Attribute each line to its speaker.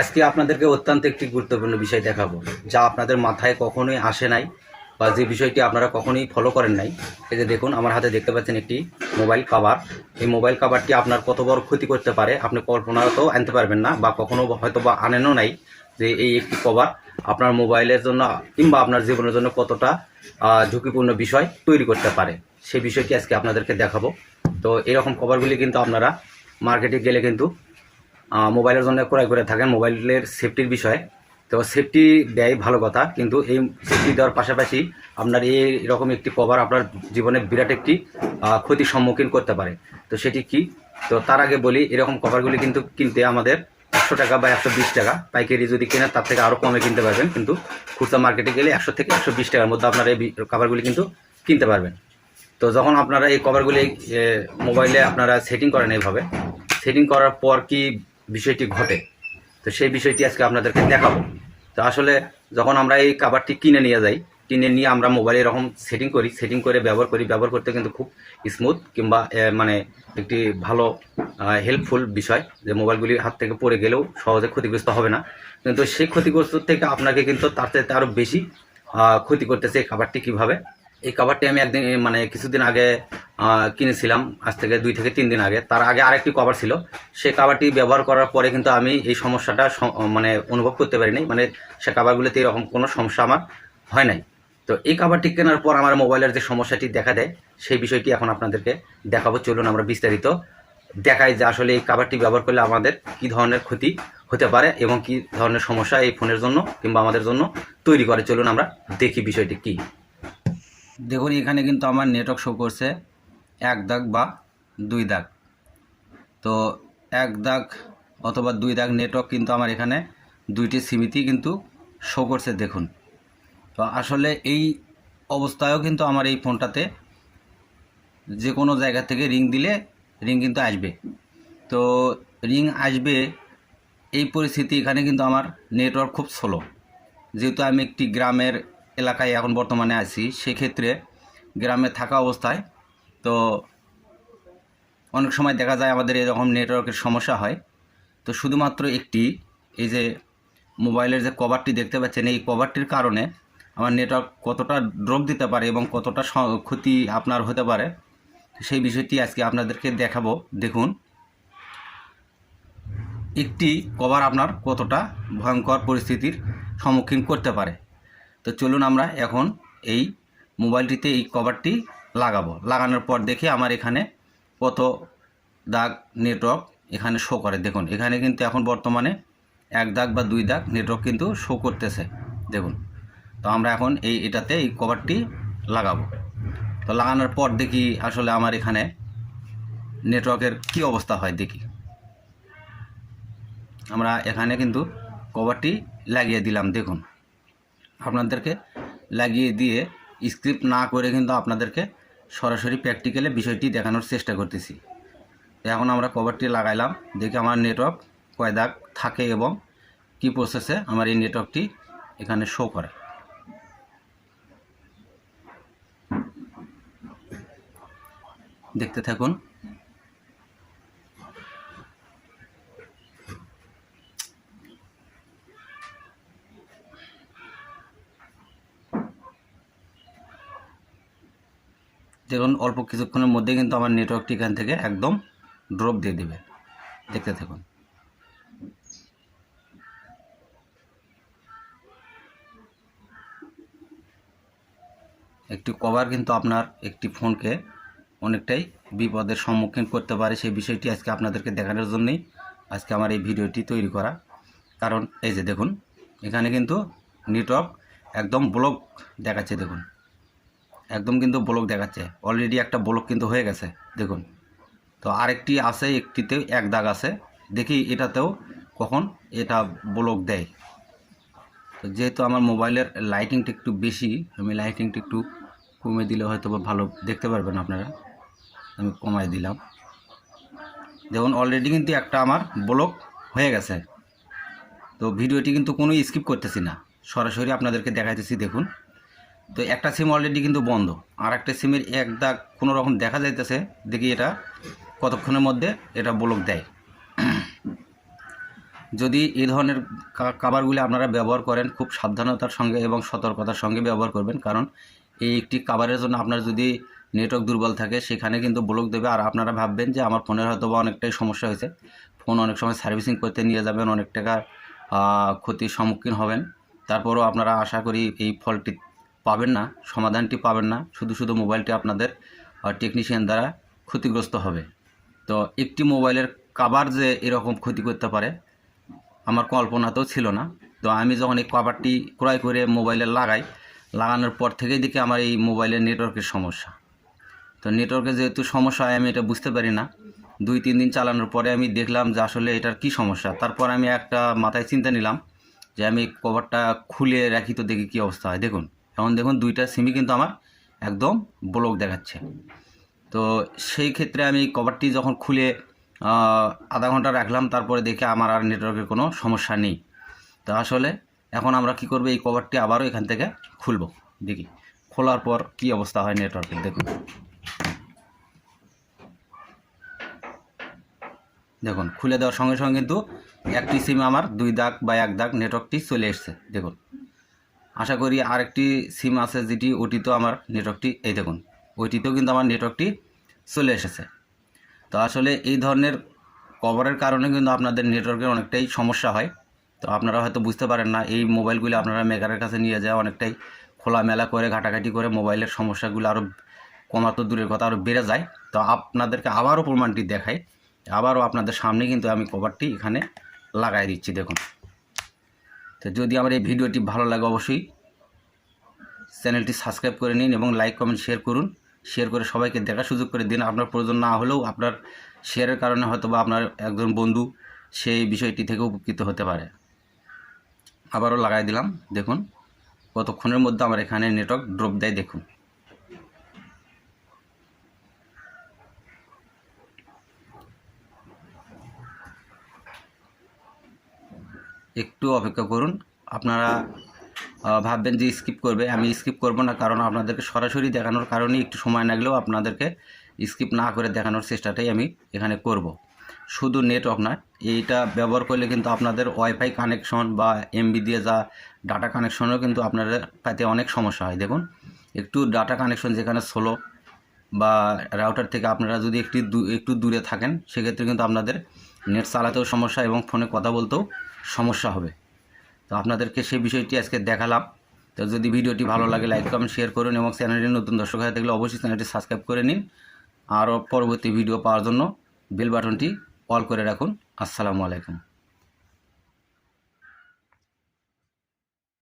Speaker 1: আজকে আপনাদেরকে অত্যন্ত একটি গুরুত্বপূর্ণ বিষয় দেখাবো, যা আপনাদের মাথায় কখনোই আসে নাই বা যে বিষয়টি আপনারা কখনোই ফলো করেন নাই। এই যে দেখুন, আমার হাতে দেখতে পাচ্ছেন একটি মোবাইল কভার এই মোবাইল কভারটি আপনার কত বড় ক্ষতি করতে পারে, আপনি কল্পনাতেও আনতে পারবেন না বা কখনো হয়তো বা আনেনও নাই যে এই একটি কভার আপনার মোবাইলের জন্য কিংবা আপনার জীবনের জন্য কতটা ঝুঁকিপূর্ণ বিষয় তৈরি করতে পারে, সেই বিষয়টি আজকে আপনাদেরকে দেখাবো। তো এরকম কভারগুলি কিন্তু আপনারা মার্কেটে গেলে কিন্তু মোবাইলের জন্য ক্রয় করে থাকেন মোবাইলের সেফটির বিষয়ে। তো সেফটি দেয় ভালো কথা, কিন্তু এই সেফটি দেওয়ার পাশাপাশি আপনার এই এরকম একটি কভার আপনার জীবনে বিরাট একটি ক্ষতির সম্মুখীন করতে পারে। তো সেটি কি? তো তার আগে বলি, এরকম কভারগুলি কিন্তু কিনতে আমাদের একশো টাকা বা একশো বিশ টাকা। পাইকারি যদি কেনেন, তার থেকে আরও কমে কিনতে পারবেন, কিন্তু খুচরা মার্কেটে গেলে একশো থেকে একশো বিশ টাকার মধ্যে আপনারা এই কভারগুলি কিন্তু কিনতে পারবেন। তো যখন আপনারা এই কভারগুলি মোবাইলে আপনারা সেটিং করেন এইভাবে সেটিং করার পর কি বিষয়টি ঘটে। তো সেই বিষয়টি আজকে আপনাদেরকে দেখাবো। তো আসলে যখন আমরা এই কাভারটি কিনে নিয়ে যাই, কিনে নিয়ে আমরা মোবাইলে এরকম সেটিং করি সেটিং করে ব্যবহার করি, ব্যবহার করতে কিন্তু খুব স্মুথ কিংবা মানে একটি ভালো হেল্পফুল বিষয় যে মোবাইলগুলি হাত থেকে পড়ে গেলেও সহজে ক্ষতিগ্রস্ত হবে না। কিন্তু সেই ক্ষতিগ্রস্ত থেকে আপনাকে কিন্তু তার চাইতে আরও বেশি ক্ষতি করতেছে এই খাবারটি কীভাবে? এই কভারটি আমি একদিন মানে কিছুদিন আগে কিনেছিলাম, আজ থেকে দুই থেকে তিন দিন আগে। তার আগে আরেকটি কভার ছিল। সেই কাভারটি ব্যবহার করার পরে কিন্তু আমি এই সমস্যাটা মানে অনুভব করতে পারিনি। মানে সে কাভারগুলোতে এরকম কোনো সমস্যা আমার হয় নাই। তো এই কাভারটি কেনার পর আমার মোবাইলের যে সমস্যাটি দেখা দেয়, সেই বিষয়টি এখন আপনাদেরকে দেখাবো। চলুন আমরা বিস্তারিত দেখাই যে আসলে এই কাভারটি ব্যবহার করলে আমাদের কি ধরনের ক্ষতি হতে পারে এবং কি ধরনের সমস্যা এই ফোনের জন্য কিংবা আমাদের জন্য তৈরি করে। চলুন আমরা দেখি বিষয়টি কী। দেখুন, এখানে কিন্তু আমার নেটওয়ার্ক শো করছে এক দাগ বা দুই দাগ। তো এক দাগ অথবা দুই দাগ নেটওয়ার্ক কিন্তু আমার এখানে দুইটি সিমিতি কিন্তু শো করছে, দেখুন। তো আসলে এই অবস্থায়ও কিন্তু আমার এই ফোনটাতে যে কোনো জায়গা থেকে রিং দিলে রিং কিন্তু আসবে। তো রিং আসবে, এই পরিস্থিতি এখানে কিন্তু আমার নেটওয়ার্ক খুব স্লো যেহেতু আমি একটি গ্রামের এলাকায় এখন বর্তমানে আছি, সেক্ষেত্রে গ্রামে থাকা অবস্থায় তো অনেক সময় দেখা যায় আমাদের এরকম নেটওয়ার্কের সমস্যা হয়। তো শুধুমাত্র একটি, এই যে মোবাইলের যে কভারটি দেখতে পাচ্ছেন, এই কভারটির কারণে আমার নেটওয়ার্ক কতটা ড্রপ দিতে পারে এবং কতটা ক্ষতি আপনার হতে পারে, সেই বিষয়টি আজকে আপনাদেরকে দেখাবো। দেখুন, একটি কভার আপনার কতটা ভয়ঙ্কর পরিস্থিতির সম্মুখীন করতে পারে। তো চলুন আমরা এখন এই মোবাইলটিতে এই কভারটি লাগাবো। লাগানোর পর দেখি আমার এখানে কত দাগ নেটওয়ার্ক এখানে শো করে। দেখুন, এখানে কিন্তু এখন বর্তমানে এক দাগ বা দুই দাগ নেটওয়ার্ক কিন্তু শো করতেছে। দেখুন, তো আমরা এখন এই এটাতে এই কভারটি লাগাবো। তো লাগানোর পর দেখি আসলে আমার এখানে নেটওয়ার্কের কি অবস্থা হয় দেখি। আমরা এখানে কিন্তু কভারটি লাগিয়ে দিলাম, দেখুন। আপনাদেরকে লাগিয়ে দিয়ে স্ক্রিপ্ট না করে কিন্তু আপনাদেরকে সরাসরি প্র্যাকটিক্যালে বিষয়টি দেখানোর চেষ্টা করতেছি। এখন আমরা কভারটি লাগাইলাম, দেখি আমার নেটওয়ার্ক কয় দাগ থাকে এবং কি প্রসেসে আমার এই নেটওয়ার্কটি এখানে শো করে। দেখতে থাকুন। দেখুন, অল্প কিছুক্ষণের মধ্যে কিন্তু আমার নেটওয়ার্কটি এখান থেকে একদম ড্রপ দিয়ে দেবে। দেখতে থাকুন। একটি কভার কিন্তু আপনার একটি ফোনকে অনেকটাই বিপদের সম্মুখীন করতে পারে। সেই বিষয়টি আজকে আপনাদেরকে দেখানোর জন্যই আজকে আমার এই ভিডিওটি তৈরি করা। কারণ এই যে দেখুন, এখানে কিন্তু নেটওয়ার্ক একদম ব্লক দেখাচ্ছে। দেখুন একদম কিন্তু ব্লক দেখাচ্ছে। অলরেডি একটা ব্লক কিন্তু হয়ে গেছে, দেখুন। তো আরেকটি আছে, একটিতে এক দাগ আছে। দেখি এটাতেও কখন এটা ব্লক দেয়। তো যেহেতু আমার মোবাইলের লাইটিংটা একটু বেশি, আমি লাইটিংটা একটু কমে দিলে হয়তো বা ভালো দেখতে পারবেন আপনারা। আমি কমাই দিলাম। দেখুন অলরেডি কিন্তু একটা আমার ব্লক হয়ে গেছে। তো ভিডিওটি কিন্তু কোনো স্কিপ করতেছি না। সরাসরি আপনাদেরকে দেখাইতেছি, দেখুন। তো একটা সিম অলরেডি কিন্তু বন্ধ। আর একটা সিমের এক দাগ কোনো রকম দেখা যাইতেছে, দেখি এটা কতক্ষণের মধ্যে এটা ব্লক দেয়। যদি এই ধরনের কা- কাভারগুলি আপনারা ব্যবহার করেন, খুব সাবধানতার সঙ্গে এবং সতর্কতার সঙ্গে ব্যবহার করবেন। কারণ এই একটি কাভারের জন্য আপনার যদি নেটওয়ার্ক দুর্বল থাকে, সেখানে কিন্তু ব্লক দেবে। আর আপনারা ভাববেন যে আমার ফোনের হয়তো বা অনেকটাই সমস্যা হয়েছে। ফোন অনেক সময় সার্ভিসিং করতে নিয়ে যাবেন, অনেক টাকার ক্ষতির সম্মুখীন হবেন। তারপরও আপনারা আশা করি এই ফলটি পাবেন না, সমাধানটি পাবেন না, শুধু শুধু মোবাইলটি আপনাদের টেকনিশিয়ান দ্বারা ক্ষতিগ্রস্ত হবে। তো একটি মোবাইলের কাভার যে এরকম ক্ষতি করতে পারে, আমার কল্পনাতেও ছিল না। তো আমি যখন এই কভারটি ক্রয় করে মোবাইলে লাগাই, লাগানোর পর থেকেই দেখি আমার এই মোবাইলের নেটওয়ার্কের সমস্যা। তো নেটওয়ার্কে যেহেতু সমস্যা হয়, আমি এটা বুঝতে পারি না। দুই, তিন দিন চালানোর পরে আমি দেখলাম যে আসলে এটার কি সমস্যা। তারপর আমি একটা মাথায় চিন্তা নিলাম যে আমি কভারটা খুলে রাখি তো দেখি কী অবস্থা হয়। দেখুন এখন দেখুন দুইটা সিমই কিন্তু আমার একদম ব্লক দেখাচ্ছে। তো সেই ক্ষেত্রে আমি কভারটি যখন খুলে আধা ঘণ্টা রাখলাম, তারপরে দেখে আমার আর নেটওয়ার্কের কোনো সমস্যা নেই। তো আসলে এখন আমরা কি করব, এই কভারটি আবারও এখান থেকে খুলব। দেখি, খোলার পর কি অবস্থা হয় নেটওয়ার্কের দেখুন। দেখুন, খুলে দেওয়ার সঙ্গে সঙ্গে কিন্তু একটি সিম আমার দুই দাগ বা এক দাগ নেটওয়ার্কটি চলে এসছে, দেখুন। আশা করি আরেকটি সিম আছে যেটি ওটিতেও আমার নেটওয়ার্কটি এই দেখুন, ওইটিতেও কিন্তু আমার নেটওয়ার্কটি চলে এসেছে। তো আসলে এই ধরনের কভারের কারণে কিন্তু আপনাদের নেটওয়ার্কের অনেকটাই সমস্যা হয়। তো আপনারা হয়তো বুঝতে পারেন না, এই মোবাইলগুলি আপনারা মেকারের কাছে নিয়ে যায় অনেকটাই খোলামেলা করে, ঘাটাঘাটি করে মোবাইলের সমস্যাগুলো আরও কমাতো দূরের কথা আরও বেড়ে যায়। তো আপনাদেরকে আবারও প্রমাণটি দেখাই। আবারও আপনাদের সামনে কিন্তু আমি কভারটি এখানে লাগাই দিচ্ছি, দেখুন। তো যদি আমার এই ভিডিওটি ভালো লাগে অবশ্যই চ্যানেলটি সাবস্ক্রাইব করে নিন এবং লাইক, কমেন্ট শেয়ার করুন। শেয়ার করে সবাইকে দেখার সুযোগ করে দিন। আপনার প্রয়োজন না হলেও আপনার শেয়ারের কারণে হয়তো বা আপনার একজন বন্ধু সেই বিষয়টি থেকে উপকৃত হতে পারে। আবারও লাগাই দিলাম, দেখুন। কতক্ষণের মধ্যে আমার এখানে নেটওয়ার্ক ড্রপ দেয়, দেখুন। একটু অপেক্ষা করুন। আপনারা ভাববেন যে স্কিপ করবে। আমি স্কিপ করব না, কারণ আপনাদেরকে সরাসরি দেখানোর কারণেই একটু সময় লাগলেও আপনাদেরকে স্কিপ না করে দেখানোর চেষ্টাটাই আমি এখানে করব। শুধু নেট না, এইটা ব্যবহার করলে কিন্তু আপনাদের ওয়াইফাই কানেকশন বা এমবি দিয়ে যা ডাটা কানেকশনও কিন্তু আপনাদের তাতে অনেক সমস্যা হয়। দেখুন, একটু ডাটা কানেকশন যেখানে স্লো বা রাউটার থেকে আপনারা যদি একটু একটু দূরে থাকেন, সেক্ষেত্রে কিন্তু আপনাদের নেট চালাতেও সমস্যা এবং ফোনে কথা বলতেও সমস্যা হবে। তো আপনাদেরকে সেই বিষয়টি আজকে দেখালাম। তো যদি ভিডিওটি ভালো লাগে লাইক কমেন্ট শেয়ার করুন এবং চ্যানেলটি নতুন দর্শক হয়ে থাকলে অবশ্যই চ্যানেলটি সাবস্ক্রাইব করে নিন। আরও পরবর্তী ভিডিও পাওয়ার জন্য বেল বাটনটি অল করে রাখুন। আসসালামু আলাইকুম।